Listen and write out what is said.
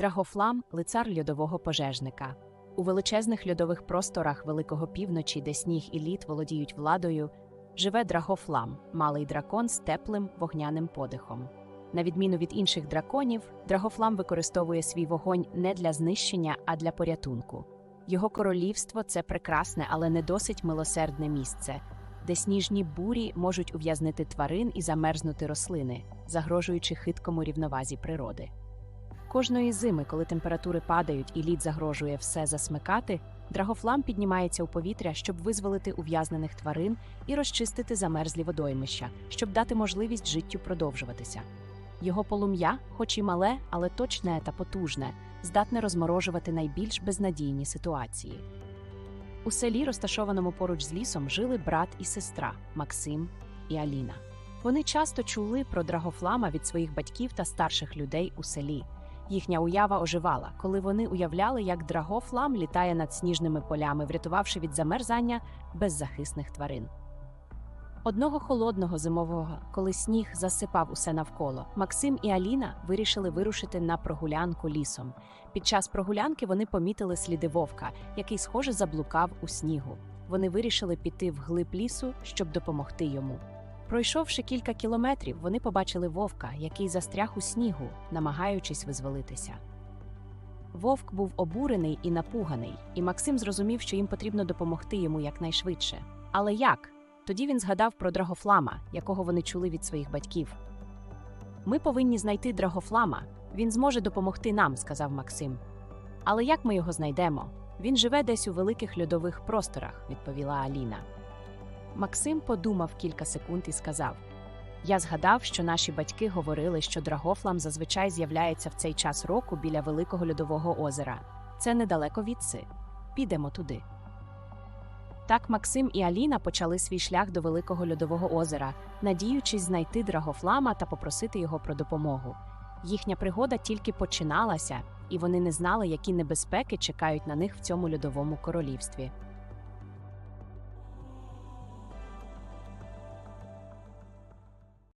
Драгофлам лицар льодового пожежника. У величезних льодових просторах Великого півночі, де сніг і лід володіють владою, живе Драгофлам, малий дракон з теплим вогняним подихом. На відміну від інших драконів, Драгофлам використовує свій вогонь не для знищення, а для порятунку. Його королівство це прекрасне, але не досить милосердне місце, де сніжні бурі можуть ув'язнити тварин і замерзнути рослини, загрожуючи хиткому рівновазі природи. Кожної зими, коли температури падають і лід загрожує все засмикати, драгофлам піднімається у повітря, щоб визволити ув'язнених тварин і розчистити замерзлі водоймища, щоб дати можливість життю продовжуватися. Його полум'я, хоч і мале, але точне та потужне, здатне розморожувати найбільш безнадійні ситуації. У селі, розташованому поруч з лісом, жили брат і сестра Максим і Аліна. Вони часто чули про драгофлама від своїх батьків та старших людей у селі. Їхня уява оживала, коли вони уявляли, як драгофлам літає над сніжними полями, врятувавши від замерзання беззахисних тварин. Одного холодного зимового, коли сніг засипав усе навколо, Максим і Аліна вирішили вирушити на прогулянку лісом. Під час прогулянки вони помітили сліди вовка, який, схоже, заблукав у снігу. Вони вирішили піти вглиб лісу, щоб допомогти йому. Пройшовши кілька кілометрів, вони побачили вовка, який застряг у снігу, намагаючись визволитися. Вовк був обурений і напуганий, і Максим зрозумів, що їм потрібно допомогти йому якнайшвидше. Але як? Тоді він згадав про драгофлама, якого вони чули від своїх батьків. Ми повинні знайти драгофлама. Він зможе допомогти нам, сказав Максим. Але як ми його знайдемо? Він живе десь у великих льодових просторах, відповіла Аліна. Максим подумав кілька секунд і сказав: Я згадав, що наші батьки говорили, що драгофлам зазвичай з'являється в цей час року біля великого льодового озера. Це недалеко відси. Підемо туди. Так Максим і Аліна почали свій шлях до великого льодового озера, надіючись знайти драгофлама та попросити його про допомогу. Їхня пригода тільки починалася, і вони не знали, які небезпеки чекають на них в цьому льодовому королівстві.